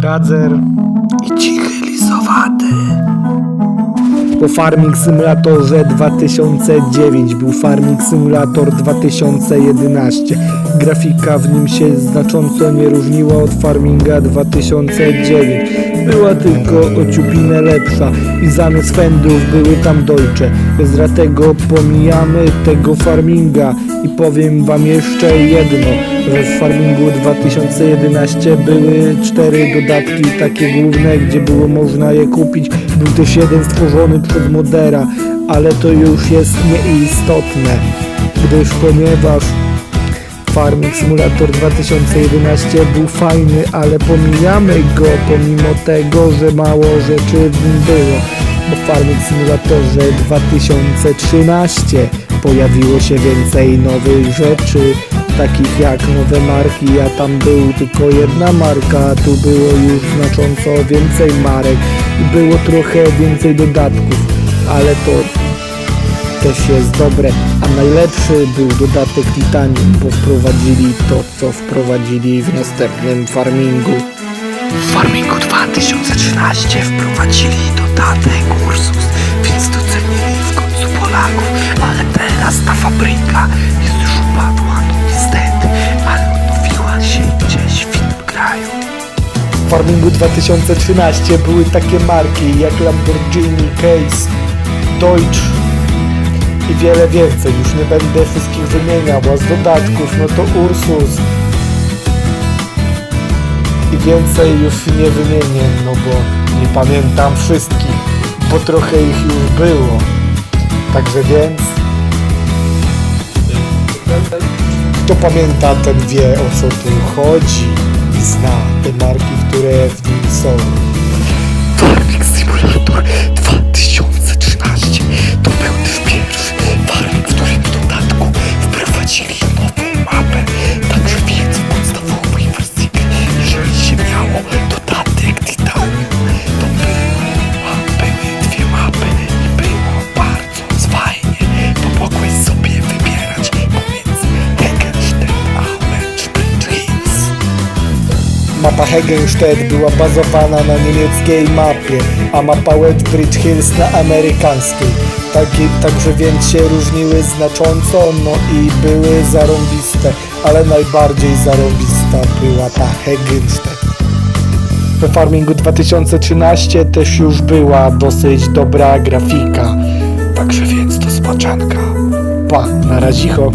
Kradzer i cichy lisowaty. Po Farming Simulatorze 2009 był Farming Simulator 2011. Grafika w nim się znacząco nie różniła od Farminga 2009. Była tylko o lepsza i zamiast fendów były tam. Bez dlatego pomijamy tego Farminga i powiem wam jeszcze jedno, w Farmingu 2011 były cztery dodatki takie główne, gdzie było można je kupić. Był też jeden stworzony przez modera, ale to już jest nieistotne, gdyż ponieważ Farming Simulator 2011 był fajny, ale pomijamy go pomimo tego, że mało rzeczy w nim było. Bo w Farming Simulatorze 2013 pojawiło się więcej nowych rzeczy, takich jak nowe marki, a tam był tylko jedna marka, tu było już znacząco więcej marek i było trochę więcej dodatków, ale to też jest dobre, a najlepszy był dodatek Titanium, bo wprowadzili to, co wprowadzili w następnym farmingu. W farmingu 2013 wprowadzili dodatek Ursus, więc docenili w końcu Polaków, ale teraz ta fabryka jest już farmingu 2013 były takie marki jak Lamborghini, Case, Deutsch, i wiele więcej. Już nie będę wszystkich wymieniał, a z dodatków, no to Ursus. I więcej już nie wymienię, no bo nie pamiętam wszystkich, bo trochę ich już było. Także więc... Kto pamięta, ten wie o co tu chodzi i zna te marki, które w nim są. Mapa Hegenstedt była bazowana na niemieckiej mapie, a mapa Wedgebridge Hills na amerykańskiej. Także więc się różniły znacząco, no i były zarąbiste, ale najbardziej zarąbista była ta Hegenstedt. We Farmingu 2013 też już była dosyć dobra grafika, także więc to smaczanka. Pa, na razicho.